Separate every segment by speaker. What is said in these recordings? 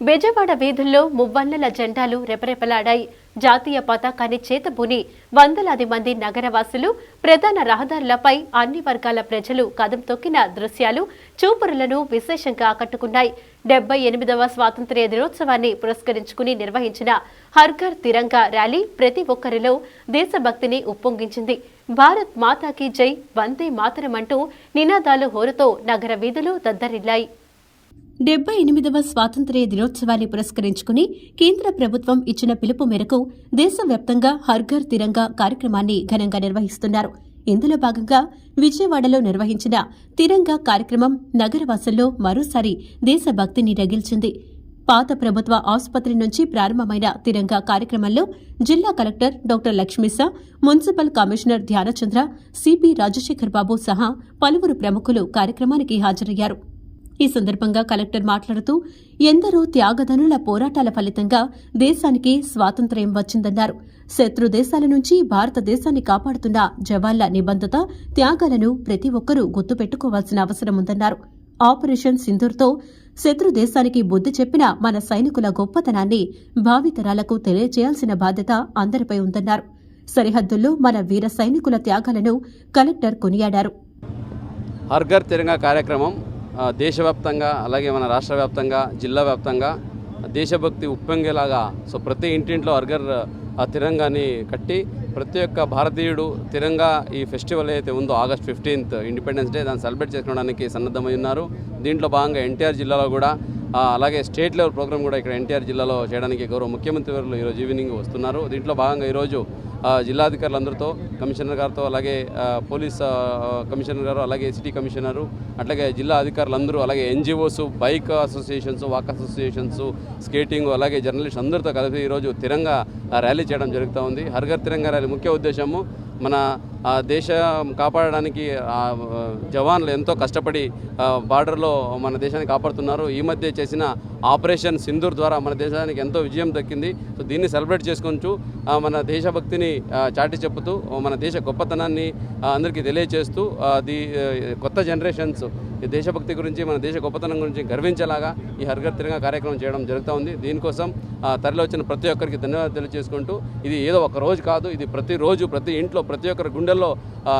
Speaker 1: బెజవాడ వీధుల్లో మువ్వన్నెల జెండాలు రెపరెపలాడాయి. జాతీయ పతాకాన్ని చేతబూని వందలాది మంది నగరవాసులు ప్రధాన రహదారులపై అన్ని వర్గాల ప్రజలు కదం తొక్కిన దృశ్యాలు చూపురులను విశేషంగా ఆకట్టుకున్నాయి. డెబ్బై ఎనిమిదవ స్వాతంత్ర్య దినోత్సవాన్ని పురస్కరించుకుని నిర్వహించిన హర్ఘర్ తిరంగా ర్యాలీ ప్రతి ఒక్కరిలో దేశభక్తిని ఉప్పొంగించింది. భారత్ మాతాకి జై వందే మాతరం అంటూ నినాదాలు హోరుతో నగర వీధులు దద్దరిల్లాయి. డెబ్బై ఎనిమిదవ స్వాతంత్ర్య దినోత్సవాన్ని పురస్కరించుకుని కేంద్ర ప్రభుత్వం ఇచ్చిన పిలుపు మేరకు దేశవ్యాప్తంగా హర్ఘర్ తిరంగా కార్యక్రమాన్ని ఘనంగా నిర్వహిస్తున్నారు. ఇందులో భాగంగా విజయవాడలో నిర్వహించిన తిరంగా కార్యక్రమం నగరవాసుల్లో మరోసారి దేశభక్తిని రగిల్చింది. పాత ప్రభుత్వ ఆసుపత్రి నుంచి ప్రారంభమైన తిరంగా కార్యక్రమంలో జిల్లా collector doctor Lakshmisha municipal commissioner Dhyanachandra CP Rajasekhar Babu సహా పలువురు ప్రముఖులు కార్యక్రమానికి హాజరయ్యారు. ఈ సందర్భంగా కలెక్టర్ మాట్లాడుతూ ఎందరో త్యాగధనుల పోరాటాల ఫలితంగా దేశానికి స్వాతంత్ర్యం వచ్చిందన్నారు. శత్రు దేశాల నుంచి భారతదేశాన్ని కాపాడుతున్న జవాన్ల నిబంధత త్యాగాలను ప్రతి ఒక్కరూ గుర్తుపెట్టుకోవాల్సిన అవసరం ఉందన్నారు. ఆపరేషన్ సింధూర్తో శత్రు దేశానికి బుద్ధి చెప్పిన మన సైనికుల గొప్పతనాన్ని భావితరాలకు తెలియజేయాల్సిన బాధ్యత అందరిపై ఉందన్నారు. సరిహద్దుల్లో మన వీర సైనికుల త్యాగాలను కలెక్టర్ కొనియాడారు.
Speaker 2: హర్ఘర్ తిరంగా కార్యక్రమం దేశవ్యాప్తంగా అలాగే మన రాష్ట్ర వ్యాప్తంగా జిల్లా వ్యాప్తంగా దేశభక్తి ఉప్పొంగేలాగా సో ప్రతి ఇంటింట్లో అర్గర్ ఆ తిరంగాని కట్టి ప్రతి ఒక్క భారతీయుడు తిరంగా ఈ ఫెస్టివల్ అయితే ఉందో ఆగస్ట్ ఫిఫ్టీన్త్ ఇండిపెండెన్స్ డే దాన్ని సెలబ్రేట్ చేసుకోవడానికి సన్నద్ధమై ఉన్నారు. దీంట్లో భాగంగా ఎన్టీఆర్ జిల్లాలో కూడా అలాగే స్టేట్ లెవెల్ ప్రోగ్రామ్ కూడా ఇక్కడ ఎన్టీఆర్ జిల్లాలో చేయడానికి గౌరవ ముఖ్యమంత్రి వారు ఈరోజు ఈవినింగ్ వస్తున్నారు. దీంట్లో భాగంగా ఈరోజు జిల్లాధికారులందరితో కమిషనర్ గారితో అలాగే పోలీస్ కమిషనర్ గారు అలాగే సిటీ కమిషనరు అట్లాగే జిల్లా అధికారులందరూ అలాగే NGOs bike associations walk associations skating అలాగే జర్నలిస్ట్ అందరితో కలిసి ఈరోజు తిరంగా ర్యాలీ చేయడం జరుగుతూ ఉంది. హర్ఘర్ తిరంగా ర్యాలీ ముఖ్య ఉద్దేశము మన దేశం కాపాడడానికి జవాన్లు ఎంతో కష్టపడి బార్డర్లో మన దేశాన్ని కాపాడుతున్నారు. ఈ మధ్య చేసిన ఆపరేషన్ సింధూర్ ద్వారా మన దేశానికి ఎంతో విజయం దక్కింది. సో దీన్ని సెలబ్రేట్ చేసుకుంటూ మన దేశభక్తిని చాటి చెప్పుతూ మన దేశ గొప్పతనాన్ని అందరికీ తెలియజేస్తూ ది కొత్త జనరేషన్స్ ఈ దేశభక్తి గురించి మన దేశ గొప్పతనం గురించి గర్వించేలాగా ఈ హర్ఘర్ తిరంగా కార్యక్రమం చేయడం జరుగుతూ ఉంది దీనికోసం ఆ, తరలి వచ్చిన ప్రతి ఒక్కరికి ధన్యవాదాలు తెలియజేసుకుంటూ ఇది ఏదో ఒక రోజు కాదు ఇది ప్రతిరోజు ప్రతి ఇంట్లో ప్రతి ఒక్కరి గుండెల్లో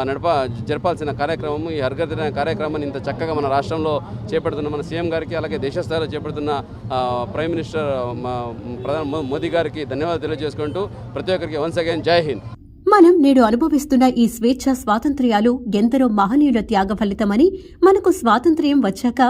Speaker 2: నడప జరపాల్సిన కార్యక్రమం ఈ హర్ఘర్ తిరగ కార్యక్రమాన్ని ఇంత చక్కగా మన రాష్ట్రంలో చేపడుతున్న మన సీఎం గారికి అలాగే దేశస్థాయిలో చేపడుతున్న ప్రైమ్ మినిస్టర్ ప్రధాని మో- మోదీ గారికి ధన్యవాదాలు తెలియజేసుకుంటూ ప్రతి ఒక్కరికి వన్స్ అగైన్ జై హింద్.
Speaker 1: మనం నేడు అనుభవిస్తున్న ఈ స్వేచ్ఛ స్వాతంత్ర్యాలు ఎందరో మహనీయుల త్యాగ ఫలితమని మనకు స్వాతంత్ర్యం వచ్చాక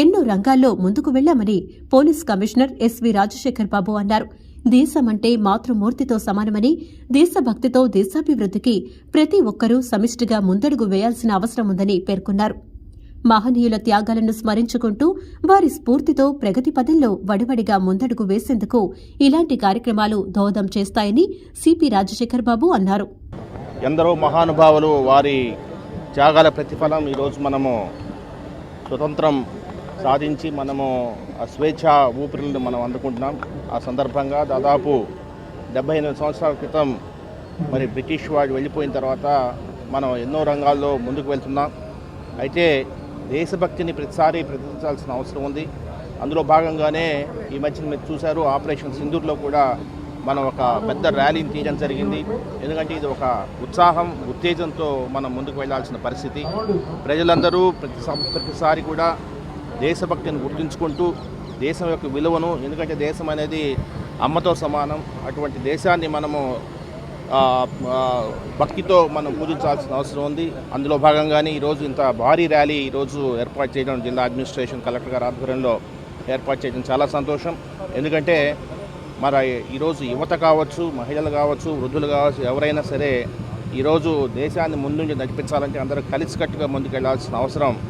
Speaker 1: ఎన్నో రంగాల్లో ముందుకు వెళ్ళామని police commissioner SV Rajasekhar Babu అన్నారు. దేశమంటే మాతృమూర్తితో సమానమని దేశభక్తితో దేశాభివృద్ధికి ప్రతి ఒక్కరూ సమిష్టిగా ముందడుగు వేయాల్సిన అవసరం ఉందని పేర్కొన్నారు. మహనీయుల త్యాగాలను స్మరించుకుంటూ వారి స్ఫూర్తితో ప్రగతి పదంలో వడివడిగా ముందడుగు వేసేందుకు ఇలాంటి కార్యక్రమాలు దోహదం చేస్తాయని సిపి రాజశేఖర్ బాబు అన్నారు.
Speaker 3: ఎందరో మహానుభావులు వారి త్యాగాల ప్రతిఫలం ఈరోజు మనము స్వతంత్రం సాధించి మనము ఆ స్వేచ్ఛ ఊపిరిని మనం అందుకుంటున్నాం. ఆ సందర్భంగా దాదాపు డెబ్బై ఎనిమిది సంవత్సరాల క్రితం మరి బ్రిటిష్ వాడు వెళ్ళిపోయిన తర్వాత మనం ఎన్నో రంగాల్లో ముందుకు వెళ్తున్నాం. అయితే దేశభక్తిని ప్రతిసారి ప్రదర్శించాల్సిన అవసరం ఉంది. అందులో భాగంగానే ఈ మధ్యన మీరు చూశారు ఆపరేషన్ సింధూర్లో కూడా మనం ఒక పెద్ద ర్యాలీని తీయడం జరిగింది. ఎందుకంటే ఇది ఒక ఉత్సాహం ఉత్తేజంతో మనం ముందుకు వెళ్ళాల్సిన పరిస్థితి. ప్రజలందరూ ప్రతి ప్రతిసారి కూడా దేశభక్తిని గుర్తుంచుకుంటూ దేశం యొక్క విలువను ఎందుకంటే దేశం అనేది అమ్మతో సమానం. అటువంటి దేశాన్ని మనము భక్తితో మనం పూజించాల్సిన అవసరం ఉంది. అందులో భాగంగానే ఈరోజు ఇంత భారీ ర్యాలీ ఈరోజు ఏర్పాటు చేయడం జిల్లా అడ్మినిస్ట్రేషన్ కలెక్టర్ గారి ఆధ్వర్యంలో ఏర్పాటు చేయడం చాలా సంతోషం. ఎందుకంటే మరి ఈరోజు యువత కావచ్చు మహిళలు కావచ్చు వృద్ధులు కావచ్చు ఎవరైనా సరే ఈరోజు దేశాన్ని ముందుండి నడిపించాలంటే అందరూ కలిసికట్టుగా ముందుకెళ్ళాల్సిన అవసరం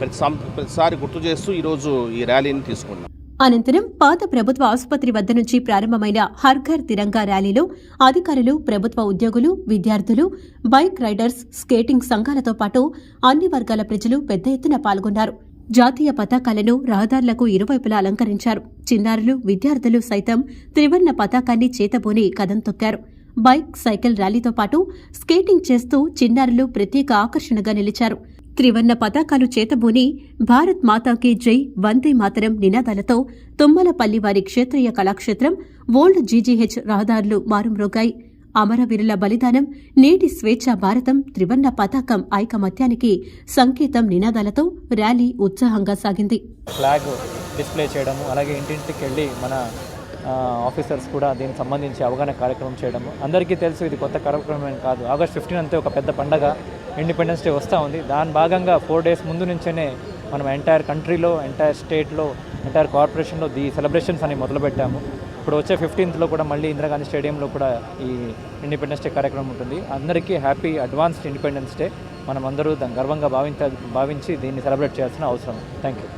Speaker 3: ప్రతి సం- ప్రతిసారి గుర్తు చేస్తూ ఈరోజు ఈ ర్యాలీని తీసుకున్నాం.
Speaker 1: అనంతరం పాత ప్రభుత్వ ఆసుపత్రి వద్ద నుంచి ప్రారంభమైన హర్ఘర్ తిరంగా ర్యాలీలో అధికారులు ప్రభుత్వ ఉద్యోగులు విద్యార్థులు బైక్ రైడర్స్ స్కేటింగ్ సంఘాలతో పాటు అన్ని వర్గాల ప్రజలు పెద్ద ఎత్తున పాల్గొన్నారు. జాతీయ పతాకాలను రహదారులకు ఇరువైపులా అలంకరించారు. చిన్నారులు విద్యార్థులు సైతం త్రివర్ణ పతాకాన్ని చేతబోని కదం తొక్కారు. బైక్ సైకిల్ ర్యాలీతో పాటు స్కేటింగ్ చేస్తూ చిన్నారులు ప్రత్యేక ఆకర్షణగా నిలిచారు. త్రివర్ణ పతాకాలు చేతబూని భారత్ మాతాకి జై వందే మాతరం నినాదాలతో తుమ్మలపల్లి వారి క్షేత్రీయ కళాక్షేత్రం ఓల్డ్ జీజీహెచ్ రహదారులు మారుమ్రోగాయి. అమరవీరుల బలిదానం నేటి స్వేచ్ఛ భారతం త్రివర్ణ పతాకం ఐకమత్యానికి సంకేతం నినాదాలతో ర్యాలీ ఉత్సాహంగా సాగింది.
Speaker 4: ఫ్లాగ్ డిస్ప్లే చేయడము అలాగే ఇంటింటికి వెళ్ళి మన ఆఫీసర్స్ కూడా దీనికి సంబంధించి అవగాహన కార్యక్రమం చేయడము. అందరికీ తెలుసు ఇది కొత్త కార్యక్రమం కాదు. ఆగస్ట్ ఫిఫ్టీన్ అంతే ఒక పెద్ద పండగ. ఇండిపెండెన్స్ డే వస్తూ ఉంది. దాని భాగంగా ఫోర్ డేస్ ముందు నుంచేనే మనం ఎంటైర్ కంట్రీలో ఎంటైర్ స్టేట్లో ఎంటైర్ కార్పొరేషన్లో ది సెలబ్రేషన్స్ అని మొదలుపెట్టాము. ఇప్పుడు వచ్చే ఫిఫ్టీన్త్లో కూడా మళ్ళీ ఇందిరాగాంధీ స్టేడియంలో కూడా ఈ ఇండిపెండెన్స్ డే కార్యక్రమం ఉంటుంది. అందరికీ హ్యాపీ అడ్వాన్స్డ్ ఇండిపెండెన్స్ డే. మనం అందరూ దాన్ని గర్వంగా భావించ భావించి దీన్ని సెలబ్రేట్ చేయాల్సిన అవసరం. Thank you